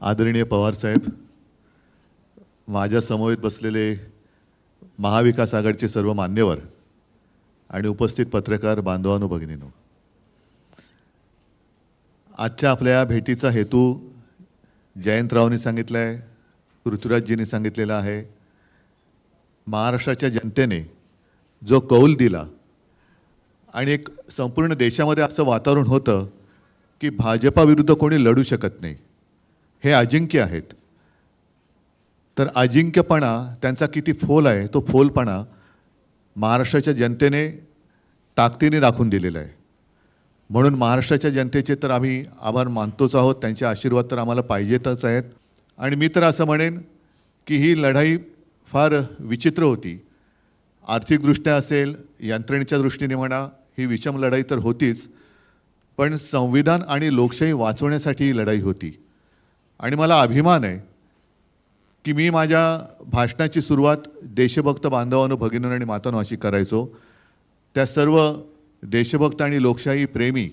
आदरणीय पवारसाहेब माझ्या समवेत बसलेले महाविकास आघाडीचे सर्व मान्यवर आणि उपस्थित पत्रकार बांधवांनो भगिनीनो आजच्या आपल्या या भेटीचा हेतू जयंतरावनी सांगितला आहे पृथ्वीराजजींनी सांगितलेला आहे. महाराष्ट्राच्या जनतेने जो कौल दिला आणि एक संपूर्ण देशामध्ये असं वातावरण होतं की भाजपाविरुद्ध कोणी लढू शकत नाही. हे अजिंक्य आहेत. तर अजिंक्यपणा त्यांचा किती फोल आहे तो फोलपणा महाराष्ट्राच्या जनतेने ताकदीने राखून दिलेला आहे. म्हणून महाराष्ट्राच्या जनतेचे तर आम्ही आभार मानतोच आहोत त्यांचे आशीर्वाद तर आम्हाला पाहिजेतच आहेत. आणि मी तर असं म्हणेन की ही लढाई फार विचित्र होती. आर्थिकदृष्ट्या असेल यंत्रणेच्या दृष्टीने म्हणा ही विषम लढाई तर होतीच. पण संविधान आणि लोकशाही वाचवण्यासाठी ही लढाई होती. आणि मला अभिमान आहे की मी माझ्या भाषणाची सुरुवात देशभक्त बांधवांनो भगिनींनो आणि मातानो अशी करायचो. त्या सर्व देशभक्त आणि लोकशाही प्रेमी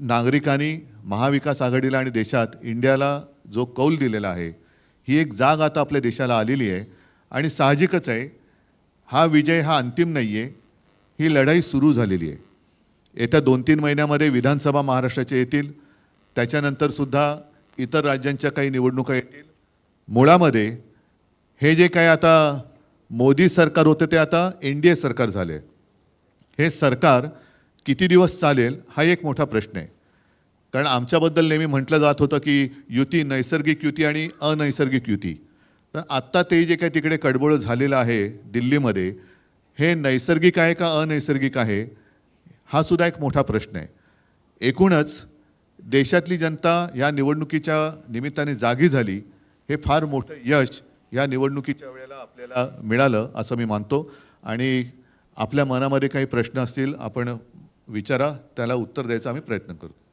नागरिकांनी महाविकास आघाडीला आणि देशात इंडियाला जो कौल दिलेला आहे ही एक जाग आता आपल्या देशाला आलेली आहे. आणि साहजिकच आहे हा विजय हा अंतिम नाही आहे ही लढाई सुरू झालेली आहे. येत्या दोन तीन महिन्यामध्ये विधानसभा महाराष्ट्राच्या येतील त्याच्यानंतर सुद्धा इतर राज्यांच्या काही निवडणुका येतील. मुळामध्ये हे जे काय आता मोदी सरकार होतं ते आता एन डी ए सरकार झाले. हे सरकार किती दिवस चालेल हा एक मोठा प्रश्न आहे. कारण आमच्याबद्दल नेहमी म्हटलं जात होतं की युती नैसर्गिक युती आणि अनैसर्गिक युती. तर आत्ता ते जे काही तिकडे कडबोळ झालेलं आहे दिल्लीमध्ये हे नैसर्गिक आहे का अनैसर्गिक आहे? हा सुद्धा एक मोठा प्रश्न आहे. एकूणच देशातली जनता या निवडणुकीच्या निमित्ताने जागी झाली हे फार मोठं यश या निवडणुकीच्या वेळेला आपल्याला मिळालं असं मी मानतो. आणि आपल्या मनामध्ये काही प्रश्न असतील आपण विचारा त्याला उत्तर द्यायचा आम्ही प्रयत्न करतो.